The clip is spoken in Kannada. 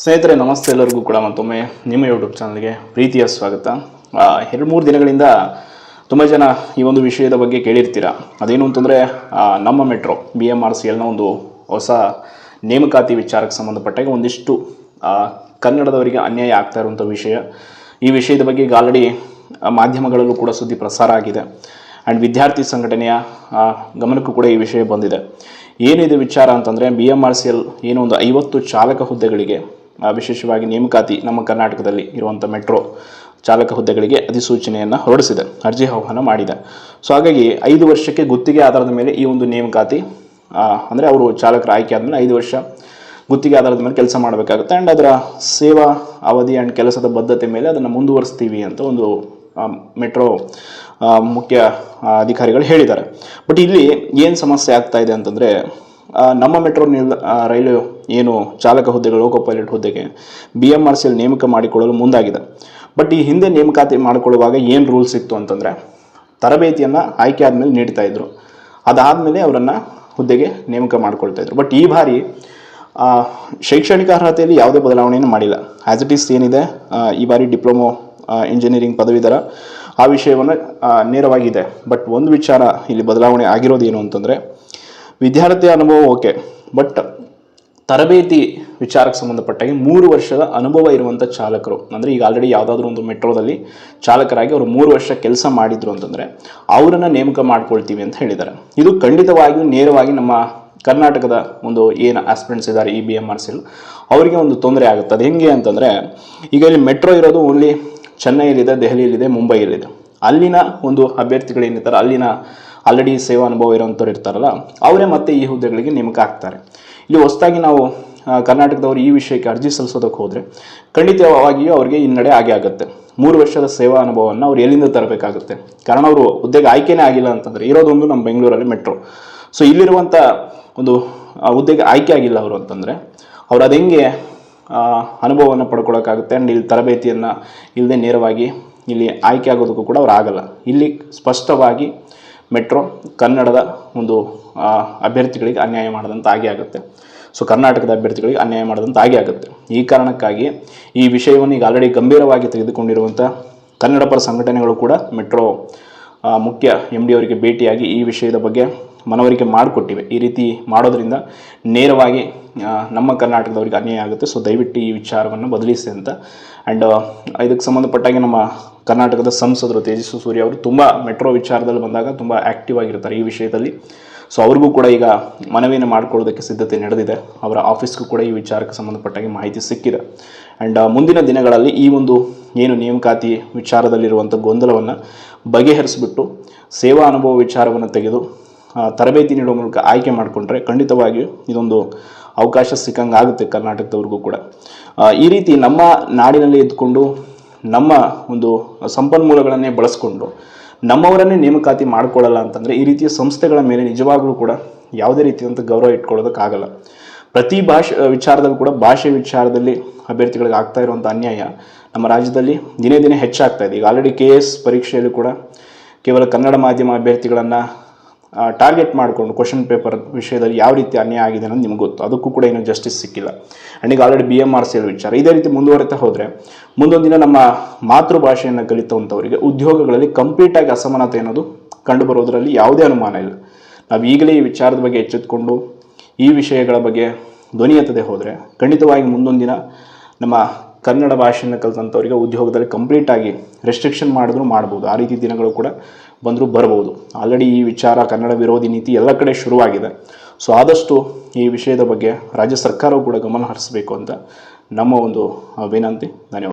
ಸ್ನೇಹಿತರೆ, ನಮಸ್ತೆ ಎಲ್ಲರಿಗೂ ಕೂಡ ಮತ್ತೊಮ್ಮೆ ನಿಮ್ಮ ಯೂಟ್ಯೂಬ್ ಚಾನಲ್ಗೆ ಪ್ರೀತಿಯ ಸ್ವಾಗತ. ಎರಡು ಮೂರು ದಿನಗಳಿಂದ ತುಂಬ ಜನ ಈ ಒಂದು ವಿಷಯದ ಬಗ್ಗೆ ಕೇಳಿರ್ತೀರ. ಅದೇನು ಅಂತಂದರೆ ನಮ್ಮ metro B M R C ಎಲ್ನ ಒಂದು ಹೊಸ ನೇಮಕಾತಿ ವಿಚಾರಕ್ಕೆ ಸಂಬಂಧಪಟ್ಟಾಗ ಒಂದಿಷ್ಟು ಕನ್ನಡದವರಿಗೆ ಅನ್ಯಾಯ ಆಗ್ತಾ ಇರುವಂಥ ವಿಷಯ. ಈ ವಿಷಯದ ಬಗ್ಗೆ ಈಗ ಆಲ್ರೆಡಿ ಮಾಧ್ಯಮಗಳಲ್ಲೂ ಕೂಡ ಸುದ್ದಿ ಪ್ರಸಾರ ಆಗಿದೆ. ಆ್ಯಂಡ್ ವಿದ್ಯಾರ್ಥಿ ಸಂಘಟನೆಯ ಗಮನಕ್ಕೂ ಕೂಡ ಈ ವಿಷಯ ಬಂದಿದೆ. ಏನಿದೆ ವಿಚಾರ ಅಂತಂದರೆ B M R C L ಏನೋ ಒಂದು ಐವತ್ತು ಚಾಲಕ ಹುದ್ದೆಗಳಿಗೆ ವಿಶೇಷವಾಗಿ ನೇಮಕಾತಿ ನಮ್ಮ ಕರ್ನಾಟಕದಲ್ಲಿ ಇರುವಂಥ ಮೆಟ್ರೋ ಚಾಲಕ ಹುದ್ದೆಗಳಿಗೆ ಅಧಿಸೂಚನೆಯನ್ನು ಹೊರಡಿಸಿದೆ, ಅರ್ಜಿ ಆಹ್ವಾನ ಮಾಡಿದೆ. ಸೊ ಹಾಗಾಗಿ ಐದು ವರ್ಷಕ್ಕೆ ಗುತ್ತಿಗೆ ಆಧಾರದ ಮೇಲೆ ಈ ಒಂದು ನೇಮಕಾತಿ ಅಂದರೆ ಅವರು ಚಾಲಕರ ಆಯ್ಕೆ ಆದಮೇಲೆ ಐದು ವರ್ಷ ಗುತ್ತಿಗೆ ಆಧಾರದ ಮೇಲೆ ಕೆಲಸ ಮಾಡಬೇಕಾಗುತ್ತೆ. ಆ್ಯಂಡ್ ಅದರ ಸೇವಾ ಅವಧಿ ಆ್ಯಂಡ್ ಕೆಲಸದ ಬದ್ಧತೆ ಮೇಲೆ ಅದನ್ನು ಮುಂದುವರಿಸ್ತೀವಿ ಅಂತ ಒಂದು ಮೆಟ್ರೋ ಮುಖ್ಯ ಅಧಿಕಾರಿಗಳು ಹೇಳಿದ್ದಾರೆ. ಬಟ್ ಇಲ್ಲಿ ಏನು ಸಮಸ್ಯೆ ಆಗ್ತಾ ಇದೆ ಅಂತಂದರೆ ನಮ್ಮ ಮೆಟ್ರೋ ನಿಲ್ ರೈಲು ಏನು ಚಾಲಕ ಹುದ್ದೆಗಳು, ಲೋಕೋ ಪೈಲಟ್ ಹುದ್ದೆಗೆ ಬಿ ಎಂ ಆರ್ ಸಿ ಯಲ್ಲಿ ನೇಮಕ ಮಾಡಿಕೊಳ್ಳಲು ಮುಂದಾಗಿದೆ. ಬಟ್ ಈ ಹಿಂದೆ ನೇಮಕಾತಿ ಮಾಡಿಕೊಳ್ಳುವಾಗ ಏನು ರೂಲ್ಸ್ ಇತ್ತು ಅಂತಂದರೆ ತರಬೇತಿಯನ್ನು ಆಯ್ಕೆ ಆದಮೇಲೆ ನೀಡ್ತಾ ಇದ್ರು. ಅದಾದಮೇಲೆ ಅವರನ್ನು ಹುದ್ದೆಗೆ ನೇಮಕ ಮಾಡ್ಕೊಳ್ತಾ ಇದ್ರು. ಬಟ್ ಈ ಬಾರಿ ಶೈಕ್ಷಣಿಕ ಅರ್ಹತೆಯಲ್ಲಿ ಯಾವುದೇ ಬದಲಾವಣೆಯನ್ನು ಮಾಡಿಲ್ಲ. ಆ್ಯಸ್ ಇಟ್ ಈಸ್ ಏನಿದೆ ಈ ಬಾರಿ ಡಿಪ್ಲೊಮೊ ಇಂಜಿನಿಯರಿಂಗ್ ಪದವೀಧರ ಆ ವಿಷಯವನ್ನು ನೇರವಾಗಿದೆ. ಬಟ್ ಒಂದು ವಿಚಾರ ಇಲ್ಲಿ ಬದಲಾವಣೆ ಆಗಿರೋದೇನು ಅಂತಂದರೆ ವಿದ್ಯಾರ್ಥಿ ಅನುಭವ ಓಕೆ, ಬಟ್ ತರಬೇತಿ ವಿಚಾರಕ್ಕೆ ಸಂಬಂಧಪಟ್ಟಾಗೆ ಮೂರು ವರ್ಷದ ಅನುಭವ ಇರುವಂಥ ಚಾಲಕರು. ಅಂದರೆ ಈಗ ಆಲ್ರೆಡಿ ಯಾವುದಾದ್ರೂ ಒಂದು ಮೆಟ್ರೋದಲ್ಲಿ ಚಾಲಕರಾಗಿ ಅವರು ಮೂರು ವರ್ಷ ಕೆಲಸ ಮಾಡಿದ್ರು ಅಂತಂದರೆ ಅವರನ್ನು ನೇಮಕ ಮಾಡ್ಕೊಳ್ತೀವಿ ಅಂತ ಹೇಳಿದ್ದಾರೆ. ಇದು ಖಂಡಿತವಾಗಿಯೂ ನೇರವಾಗಿ ನಮ್ಮ ಕರ್ನಾಟಕದ ಒಂದು ಏನು ಆಸ್ಪಿರೆಂಟ್ಸ್ ಇದ್ದಾರೆ E B M R C L ಅವರಿಗೆ ಒಂದು ತೊಂದರೆ ಆಗುತ್ತೆ ಅದು ಹೆಂಗೆ ಅಂತಂದರೆ ಈಗ ಇಲ್ಲಿ ಮೆಟ್ರೋ ಇರೋದು ಓನ್ಲಿ ಚೆನ್ನೈಯಲ್ಲಿದೆ, ದೆಹಲಿಯಲ್ಲಿದೆ, ಮುಂಬೈಯಲ್ಲಿದೆ. ಅಲ್ಲಿನ ಒಂದು ಅಭ್ಯರ್ಥಿಗಳೇನಿರ್ತಾರೆ ಅಲ್ಲಿನ ಆಲ್ರೆಡಿ ಸೇವಾ ಅನುಭವ ಇರೋಂಥವ್ರು ಇರ್ತಾರಲ್ಲ, ಅವರೇ ಮತ್ತೆ ಈ ಹುದ್ದೆಗಳಿಗೆ ನೇಮಕ ಆಗ್ತಾರೆ ಇಲ್ಲಿ ಹೊಸದಾಗಿ ನಾವು ಕರ್ನಾಟಕದವರು ಈ ವಿಷಯಕ್ಕೆ ಅರ್ಜಿ ಸಲ್ಲಿಸೋದಕ್ಕೆ ಹೋದರೆ ಖಂಡಿತವಾಗಿಯೂ ಅವರಿಗೆ ಹಿನ್ನಡೆ ಆಗೇ ಆಗುತ್ತೆ. ಮೂರು ವರ್ಷದ ಸೇವಾ ಅನುಭವವನ್ನು ಅವ್ರು ಎಲ್ಲಿಂದ ತರಬೇಕಾಗುತ್ತೆ? ಕಾರಣ ಅವರು ಹುದ್ದೆಗೆ ಆಯ್ಕೆನೇ ಆಗಿಲ್ಲ ಅಂತಂದರೆ ಇರೋದೊಂದು ನಮ್ಮ ಬೆಂಗಳೂರಲ್ಲಿ ಮೆಟ್ರೋ. ಸೊ ಇಲ್ಲಿರುವಂಥ ಒಂದು ಹುದ್ದೆಗೆ ಆಯ್ಕೆ ಆಗಿಲ್ಲ ಅವರು ಅಂತಂದರೆ ಅವ್ರು ಅದು ಹೆಂಗೆ ಅನುಭವವನ್ನು ಪಡ್ಕೊಳ್ಳೋಕ್ಕಾಗುತ್ತೆ ಆ್ಯಂಡ್ ಇಲ್ಲಿ ತರಬೇತಿಯನ್ನು ಇಲ್ಲದೆ ನೇರವಾಗಿ ಇಲ್ಲಿ ಆಯ್ಕೆ ಆಗೋದಕ್ಕೂ ಕೂಡ ಅವ್ರು ಆಗಲ್ಲ. ಇಲ್ಲಿ ಸ್ಪಷ್ಟವಾಗಿ ಮೆಟ್ರೋ ಕನ್ನಡದ ಒಂದು ಅಭ್ಯರ್ಥಿಗಳಿಗೆ ಅನ್ಯಾಯ ಮಾಡದಂತ ಆಗೇ ಆಗುತ್ತೆ. ಸೊ ಕರ್ನಾಟಕದ ಅಭ್ಯರ್ಥಿಗಳಿಗೆ ಅನ್ಯಾಯ ಮಾಡಿದಂಥ ಆಗೇ ಆಗುತ್ತೆ. ಈ ಕಾರಣಕ್ಕಾಗಿ ಈ ವಿಷಯವನ್ನು ಈಗ ಆಲ್ರೆಡಿ ಗಂಭೀರವಾಗಿ ತೆಗೆದುಕೊಂಡಿರುವಂಥ ಕನ್ನಡ ಪರ ಸಂಘಟನೆಗಳು ಕೂಡ ಮೆಟ್ರೋ ಮುಖ್ಯ ಎಂ ಡಿ ಅವರಿಗೆ ಭೇಟಿಯಾಗಿ ಈ ವಿಷಯದ ಬಗ್ಗೆ ಮನವರಿಕೆ ಮಾಡಿಕೊಟ್ಟಿವೆ. ಈ ರೀತಿ ಮಾಡೋದ್ರಿಂದ ನೇರವಾಗಿ ನಮ್ಮ ಕರ್ನಾಟಕದವರಿಗೆ ಅನ್ಯಾಯ ಆಗುತ್ತೆ. ಸೊ ದಯವಿಟ್ಟು ಈ ವಿಚಾರವನ್ನು ಬದಲಿಸಿ ಅಂತ. ಆ್ಯಂಡ್ ಇದಕ್ಕೆ ಸಂಬಂಧಪಟ್ಟಾಗೆ ನಮ್ಮ ಕರ್ನಾಟಕದ ಸಂಸದರು ತೇಜಸ್ವಿ ಸೂರ್ಯ ಅವರು ತುಂಬ ಮೆಟ್ರೋ ವಿಚಾರದಲ್ಲಿ ಬಂದಾಗ ತುಂಬ ಆ್ಯಕ್ಟಿವ್ ಆಗಿರ್ತಾರೆ ಈ ವಿಷಯದಲ್ಲಿ. ಸೊ ಅವ್ರಿಗೂ ಕೂಡ ಈಗ ಮನವಿಯನ್ನು ಮಾಡಿಕೊಳ್ಳೋದಕ್ಕೆ ಸಿದ್ಧತೆ ನಡೆದಿದೆ. ಅವರ ಆಫೀಸ್ಗೂ ಕೂಡ ಈ ವಿಚಾರಕ್ಕೆ ಸಂಬಂಧಪಟ್ಟಾಗಿ ಮಾಹಿತಿ ಸಿಕ್ಕಿದೆ. ಆ್ಯಂಡ್ ಮುಂದಿನ ದಿನಗಳಲ್ಲಿ ಈ ಒಂದು ಏನು ನೇಮಕಾತಿ ವಿಚಾರದಲ್ಲಿರುವಂಥ ಗೊಂದಲವನ್ನು ಬಗೆಹರಿಸಿಬಿಟ್ಟು ಸೇವಾ ಅನುಭವ ವಿಚಾರವನ್ನು ತೆಗೆದು ತರಬೇತಿ ನೀಡುವ ಮೂಲಕ ಆಯ್ಕೆ ಮಾಡಿಕೊಂಡ್ರೆ ಖಂಡಿತವಾಗಿಯೂ ಇದೊಂದು ಅವಕಾಶ ಸಿಕ್ಕಂಗೆ ಆಗುತ್ತೆ ಕರ್ನಾಟಕದವ್ರಿಗೂ ಕೂಡ. ಈ ರೀತಿ ನಮ್ಮ ನಾಡಿನಲ್ಲಿ ಇದ್ಕೊಂಡು ನಮ್ಮ ಒಂದು ಸಂಪನ್ಮೂಲಗಳನ್ನೇ ಬಳಸ್ಕೊಂಡು ನಮ್ಮವರನ್ನೇ ನೇಮಕಾತಿ ಮಾಡ್ಕೊಳ್ಳಲ್ಲ ಅಂತಂದರೆ ಈ ರೀತಿಯ ಸಂಸ್ಥೆಗಳ ಮೇಲೆ ನಿಜವಾಗ್ಲೂ ಕೂಡ ಯಾವುದೇ ರೀತಿಯಾದಂಥ ಗೌರವ ಇಟ್ಕೊಳ್ಳೋದಕ್ಕಾಗಲ್ಲ ಪ್ರತಿ ಭಾಷೆ ವಿಚಾರದಲ್ಲೂ ಕೂಡ ಭಾಷೆ ವಿಚಾರದಲ್ಲಿ ಅಭ್ಯರ್ಥಿಗಳಿಗೆ ಆಗ್ತಾ ಇರುವಂಥ ಅನ್ಯಾಯ ನಮ್ಮ ರಾಜ್ಯದಲ್ಲಿ ದಿನೇ ದಿನೇ ಹೆಚ್ಚಾಗ್ತಾ ಇದೆ. ಈಗ ಆಲ್ರೆಡಿ ಕೆ ಎಸ್ ಪರೀಕ್ಷೆಯಲ್ಲಿ ಕೂಡ ಕೇವಲ ಕನ್ನಡ ಮಾಧ್ಯಮ ಅಭ್ಯರ್ಥಿಗಳನ್ನು ಟಾರ್ಗೆಟ್ ಮಾಡಿಕೊಂಡು ಕ್ವಶನ್ ಪೇಪರ್ ವಿಷಯದಲ್ಲಿ ಯಾವ ರೀತಿ ಅನ್ಯಾಯ ಆಗಿದೆ ಅನ್ನೋದು ನಿಮ್ಗೆ ಗೊತ್ತು. ಅದಕ್ಕೂ ಕೂಡ ಏನು ಜಸ್ಟಿಸ್ ಸಿಕ್ಕಿಲ್ಲ. ಆ್ಯಂಡ್ ಈಗ already B M R C ವಿಚಾರ. ಇದೇ ರೀತಿ ಮುಂದುವರಿತಾ ಹೋದರೆ ಮುಂದೊಂದು ದಿನ ನಮ್ಮ ಮಾತೃಭಾಷೆಯನ್ನು ಕಲಿತವಂಥವರಿಗೆ ಉದ್ಯೋಗಗಳಲ್ಲಿ ಕಂಪ್ಲೀಟಾಗಿ ಅಸಮಾನತೆ ಅನ್ನೋದು ಕಂಡುಬರೋದರಲ್ಲಿ ಯಾವುದೇ ಅನುಮಾನ ಇಲ್ಲ. ನಾವು ಈಗಲೇ ಈ ವಿಚಾರದ ಬಗ್ಗೆ ಎಚ್ಚೆತ್ಕೊಂಡು, ಈ ವಿಷಯಗಳ ಬಗ್ಗೆ ಧ್ವನಿ ಎತ್ತದೆ ಹೋದರೆ ಖಂಡಿತವಾಗಿ ಮುಂದೊಂದು ದಿನ ನಮ್ಮ ಕನ್ನಡ ಭಾಷೆಯನ್ನು ಕಲಿತಂಥವ್ರಿಗೆ ಉದ್ಯೋಗದಲ್ಲಿ ಕಂಪ್ಲೀಟಾಗಿ ರೆಸ್ಟ್ರಿಕ್ಷನ್ ಮಾಡಿದ್ರು ಮಾಡ್ಬೋದು. ಆ ರೀತಿ ದಿನಗಳು ಕೂಡ ಬಂದರೂ ಬರ್ಬೋದು. ಆಲ್ರೆಡಿ ಈ ವಿಚಾರ ಕನ್ನಡ ವಿರೋಧಿ ನೀತಿ ಎಲ್ಲ ಕಡೆ ಶುರುವಾಗಿದೆ. ಸೊ ಆದಷ್ಟು ಈ ವಿಷಯದ ಬಗ್ಗೆ ರಾಜ್ಯ ಸರ್ಕಾರವು ಕೂಡ ಗಮನ ಹರಿಸಬೇಕು ಅಂತ ನಮ್ಮ ಒಂದು ವಿನಂತಿ ಧನ್ಯವಾದ.